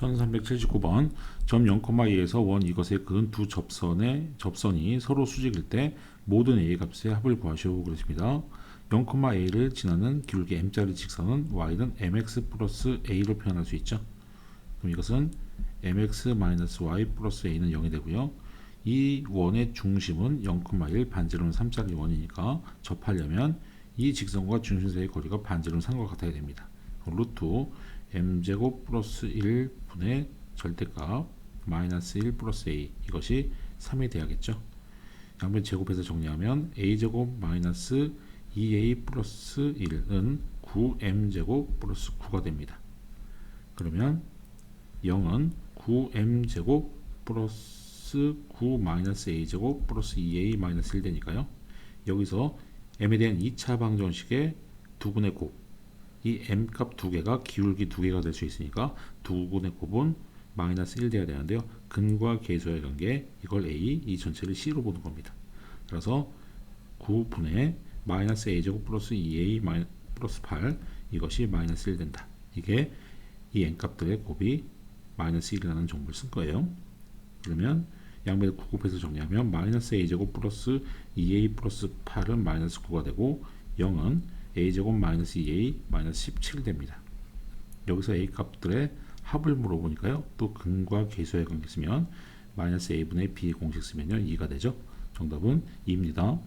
1379번 점 0,2에서 원 이것의 그은 두 접선의 접선이 서로 수직일 때 모든 a 값의 합을 구하시오 그랬습니다. 0,a를 지나는 기울기 m짜리 직선은 y는 mx 플러스 a로 표현할 수 있죠. 그럼 이것은 mx 마이너스 y 플러스 a는 0이 되고요. 이 원의 중심은 0,1 반지름 3짜리 원이니까 접하려면 이 직선과 중심 사이의 거리가 반지름 3과 같아야 됩니다. 루트 m제곱 플러스 1분의 절대값 마이너스 1 플러스 a 이것이 3이 돼야겠죠. 양변 제곱해서 정리하면 a제곱 마이너스 2a 플러스 1은 9m제곱 플러스 9가 됩니다. 그러면 0은 9m제곱 플러스 9 마이너스 a제곱 플러스 2a 마이너스 1 되니까요. 여기서 m에 대한 2차 방정식의 두분의 곱, 이 m 값 두 개가 기울기 두 개가 될 수 있으니까 두 분의 곱은 마이너스 1 돼야 되는데요. 근과 계수의 관계 이걸 a, 이 전체를 c로 보는 겁니다. 그래서 9분의 마이너스 a 제곱 플러스 2a 마이, 플러스 8 이것이 마이너스 1 된다. 이게 이 n 값들의 곱이 마이너스 1이라는 정보를 쓴 거예요. 그러면 양변을 9 곱해서 정리하면 마이너스 a 제곱 플러스 2a 플러스 8은 마이너스 9가 되고 0은 a 제곱 마이너스 2a 마이너스 17 됩니다. 여기서 a 값들의 합을 물어보니까요. 또 근과 계수의 관계 쓰면 마이너스 a분의 b 공식 쓰면요. 2가 되죠. 정답은 2입니다.